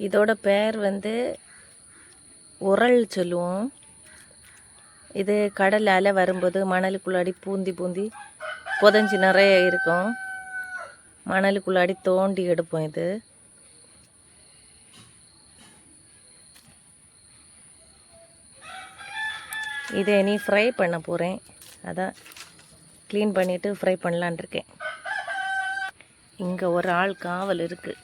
இதோட பேர் வந்து உரல் சொல்லுவோம். இது கடல் அலை வரும்போது மணலுக்குள்ளாடி பூந்தி பூந்தி புதஞ்சி நிறைய இருக்கும். மணலுக்குள்ளாடி தோண்டி எடுப்போம் இது. இதை நீ ஃப்ரை பண்ண போகிறேன் அதான் க்ளீன் பண்ணிவிட்டு ஃப்ரை பண்ணலான் இருக்கேன். இங்கே ஒரு ஆள் காவல் இருக்குது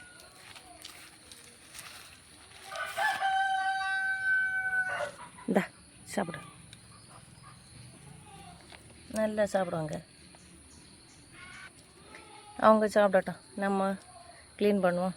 இந்தா சாப்பிடு. நல்லா சாப்பிடுவாங்க. அவங்க சாப்பிடட்டும். நம்ம க்ளீன் பண்ணுவோம்.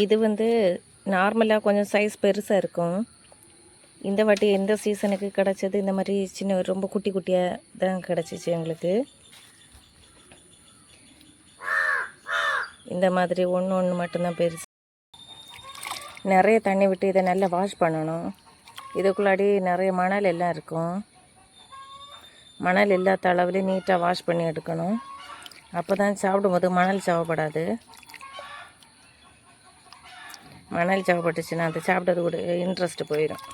இது வந்து நார்மலாக கொஞ்சம் சைஸ் பெருசாக இருக்கும். இந்த வாட்டி எந்த சீசனுக்கு கிடச்சது? இந்த மாதிரி சின்ன ரொம்ப குட்டி குட்டியாக தான் கிடச்சிச்சு எங்களுக்கு. இந்த மாதிரி ஒன்று ஒன்று மட்டும்தான் பெருசு. நிறைய தண்ணி விட்டு இதை நல்லா வாஷ் பண்ணணும். இதுக்குள்ளாடி நிறைய மணல் எல்லாம் இருக்கும். மணல் இல்லாத அளவுலேயும் நீட்டாக வாஷ் பண்ணி எடுக்கணும். அப்போ தான் சாப்பிடும்போது மணல் சாவப்படாது. மணல் சாப்பிட்டுச்சுன்னா அது சாப்பிட்டது கூட இன்ட்ரெஸ்ட்டு போயிடும்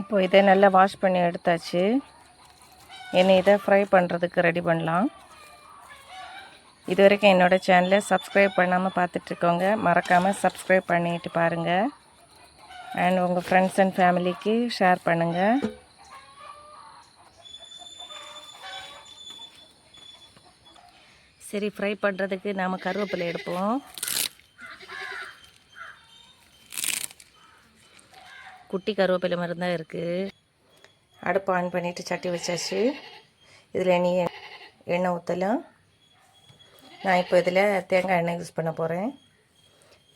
இப்போ இதை நல்லா வாஷ் பண்ணி எடுத்தாச்சு. என்னை இதை ஃப்ரை பண்ணுறதுக்கு ரெடி பண்ணலாம். இது வரைக்கும் என்னோடய சேனலை சப்ஸ்கிரைப் பண்ணாமல் பார்த்துட்ருக்கோங்க மறக்காமல் சப்ஸ்கிரைப் பண்ணிட்டு பாருங்கள் அண்ட் உங்கள் ஃப்ரெண்ட்ஸ் அண்ட் ஃபேமிலிக்கு ஷேர் பண்ணுங்கள் சரி ஃப்ரை பண்ணுறதுக்கு நாம் கருவேப்பிலை எடுப்போம். குட்டி கருவேப்பிலை மருந்து தான் இருக்குது அடுப்பு ஆன் பண்ணிவிட்டு சட்டி வச்சாச்சு. இதில் நீ எண்ணெய் ஊற்றலாம் நான் இப்போ இதில் தேங்காய் எண்ணெய் யூஸ் பண்ண போகிறேன்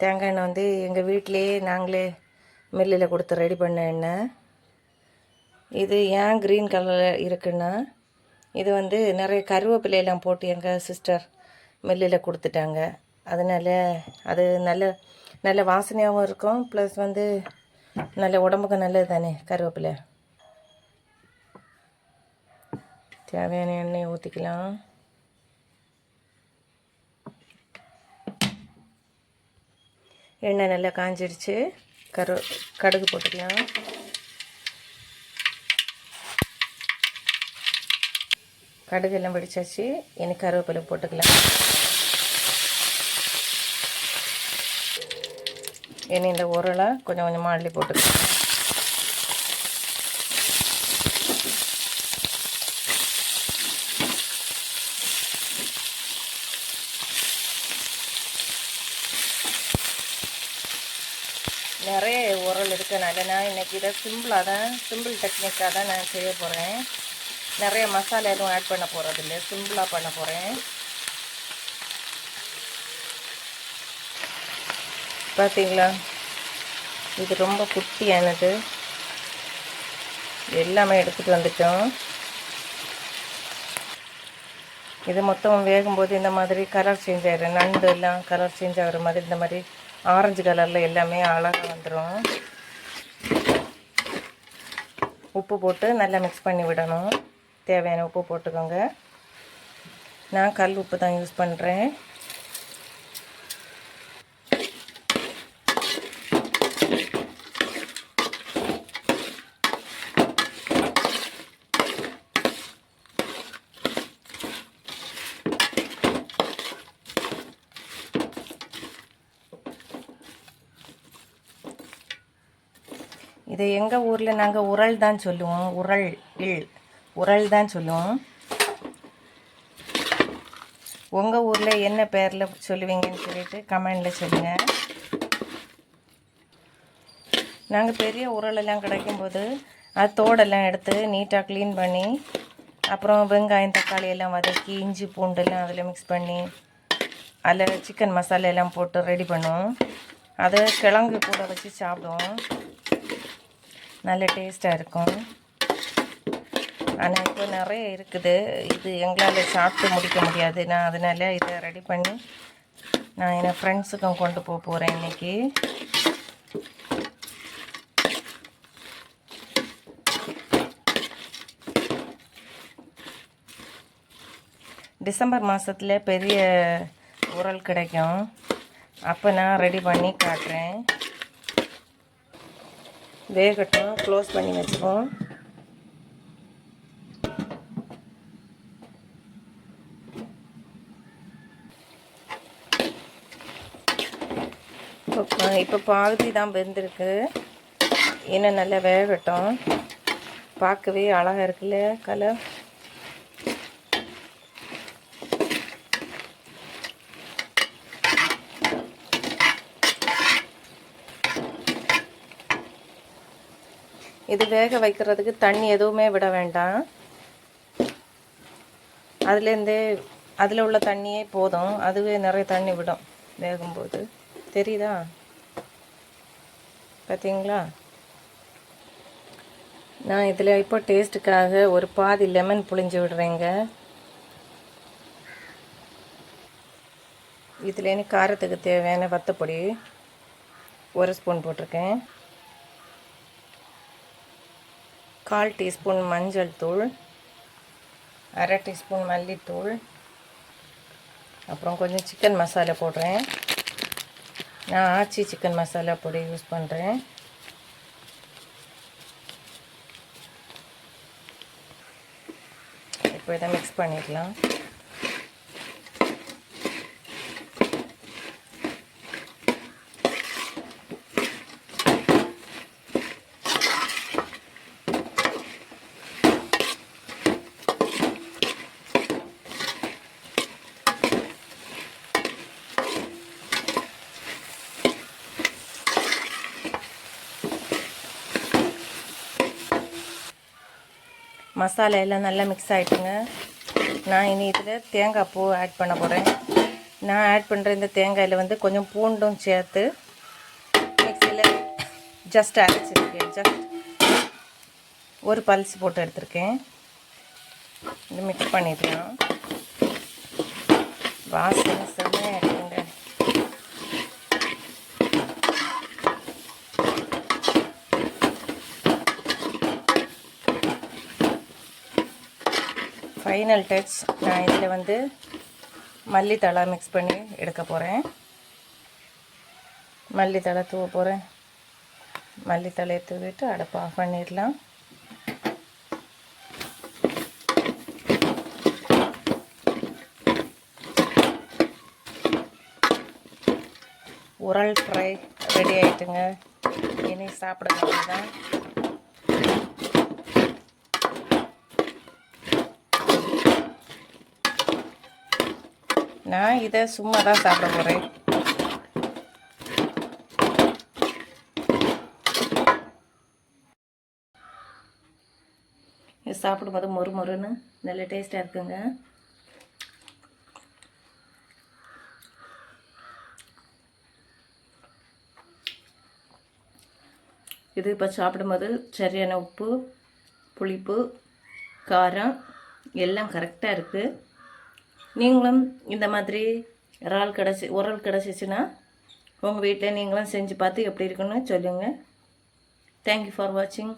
தேங்காய் எண்ணெய் வந்து எங்கள் வீட்டிலேயே நாங்களே மில்லில் கொடுத்து ரெடி பண்ண எண்ணெய். இது ஏன் க்ரீன் கலரில் இருக்குன்னா இது வந்து நிறைய கருவேப்பிலையெல்லாம் போட்டு எங்கள் சிஸ்டர் மில்லில் கொடுத்துட்டாங்க. அதனால் அது நல்ல நல்ல வாசனையாகவும் இருக்கும். ப்ளஸ் வந்து நல்ல உடம்புக்கு நல்லது தானே கருவேப்பிலை. தேவையான எண்ணெயை ஊற்றிக்கலாம் எண்ணெய் நல்லா காஞ்சிடுச்சு கரு கடுகு போட்டுக்கலாம். கடுகு எல்லாம் வெடிச்சாச்சு. இனி கருவேப்பிலை போட்டுக்கலாம் இனி இந்த உருளை கொஞ்சம் கொஞ்சமாக அள்ளி போட்டுக்கலாம் நிறைய உரல் இருக்கனால நான் இன்றைக்கி இதை சிம்பிளாக தான் சிம்பிள் டெக்னிக்காக தான் நான் செய்ய போகிறேன் நிறைய மசாலா எதுவும் ஆட் பண்ண போகிறது இல்லை சிம்பிளாக பண்ண போகிறேன் பார்த்தீங்களா இது ரொம்ப குட்டியானது. எல்லாமே எடுத்துகிட்டு வந்துட்டோம். இது மொத்தம் வேகும்போது இந்த மாதிரி கலர் சேஞ்ச் ஆகிடும் நண்டு எல்லாம் கலர் சேஞ்ச் ஆகிற மாதிரி இந்த மாதிரி ஆரஞ்சு கலரில் எல்லாமே அழகாக வந்துடும் உப்பு போட்டு நல்லா மிக்ஸ் பண்ணி விடணும். தேவையான உப்பு போட்டுக்கோங்க. நான் கல் உப்பு தான் யூஸ் பண்ணுறேன் இதை எங்கள் ஊரில் நாங்கள் உரல் தான் சொல்லுவோம். உரல் இல். உரல் தான் சொல்லுவோம். உங்கள் ஊரில் என்ன பேரில் சொல்லுவீங்கன்னு சொல்லிட்டு கமெண்டில் சொல்லுங்கள் நாங்கள் பெரிய உரலெல்லாம் கிடைக்கும்போது அது தோடெல்லாம் எடுத்து நீட்டாக க்ளீன் பண்ணி அப்புறம் வெங்காயம் தக்காளி எல்லாம் வதக்கி இஞ்சி பூண்டெல்லாம் அதில் மிக்ஸ் பண்ணி அதில் சிக்கன் மசாலா எல்லாம் போட்டு ரெடி பண்ணுவோம். அதை கிழங்கு கூட வச்சு சாப்பிடுவோம். நல்ல டேஸ்ட்டாக இருக்கும். ஆனால் இப்போ நிறைய இருக்குது. இது எங்களால் சாப்பிட்டு முடிக்க முடியாது. நான் அதனால் இதை ரெடி பண்ணி நான் என் ஃப்ரெண்ட்ஸுக்கும் கொண்டு போக போகிறேன் இன்றைக்கி டிசம்பர் மாதத்தில் பெரிய உரல் கிடைக்கும். அப்போ நான் ரெடி பண்ணி காட்டுறேன். வேகட்டும் க்ளோஸ் பண்ணி வச்சுப்போம். இப்போ பாதி தான் வெந்திருக்கு. இன்னும் நல்லா வேகட்டும். பார்க்கவே அழகாக இருக்குல்ல கலர்? இது வேக வைக்கிறதுக்கு தண்ணி எதுவுமே விட வேண்டாம். அதுலேருந்தே அதில் உள்ள தண்ணியே போதும். அதுவே நிறைய தண்ணி விடும் வேகும்போது. தெரியுதா? பார்த்தீங்களா நான் இதில் இப்போ டேஸ்ட்டுக்காக ஒரு பாதி லெமன் புளிஞ்சு விடுறேங்க. இதில் காரத்துக்கு தேவையான வத்தப்பொடி ஒரு ஸ்பூன் போட்டிருக்கேன். கால் டீஸ்பூன் மஞ்சள் தூள் அரை டீஸ்பூன் மல்லித்தூள் அப்புறம் கொஞ்சம் சிக்கன் மசாலா போடுறேன். நான் ஆச்சி சிக்கன் மசாலா பொடி யூஸ் பண்ணுறேன் இப்போ இதை மிக்ஸ் பண்ணிடலாம். மசாலா எல்லாம் நல்லா மிக்ஸ் ஆகிட்டுங்க நான் இனி இதில் தேங்காய் பூ ஆட் பண்ண போகிறேன் நான் ஆட் பண்ணுற இந்த தேங்காயில் வந்து கொஞ்சம் பூண்டும் சேர்த்து மிக்சியில் ஜஸ்ட் அரைச்சிருக்கேன். ஜஸ்ட் ஒரு பல்ஸ் போட்டு எடுத்திருக்கேன். இது மிக்ஸ் பண்ணிடலாம். வாசனை செம்மையாக இருக்குங்க ஃபைனல் டச் நான் இதில் வந்து மல்லித்தழை மிக்ஸ் பண்ணி எடுக்க போகிறேன் மல்லித்தழை தூவ போகிறேன் மல்லித்தழையை தூவிட்டு அடுப்பு ஆஃப் பண்ணிடலாம். உரல் ஃப்ரை ரெடி ஆயிட்டுங்க. இனி சாப்பிட தான் நான் இதை சும்மா தான் சாப்பிட போகிறேன் இது சாப்பிடும்போது மொறு மொறுன்னு நல்ல டேஸ்ட்டாக இருக்குங்க. இது இப்போ சாப்பிடும்போது சரியான உப்பு புளிப்பு காரம் எல்லாம் கரெக்டாக இருக்குது நீங்களும் இந்த மாதிரி இறால் கிடச்சி உரல் கிடச்சிச்சின்னா உங்கள் வீட்டில் நீங்களும் செஞ்சு பார்த்து எப்படி இருக்குன்னு சொல்லுங்கள் தேங்க்யூ ஃபார் வாட்சிங்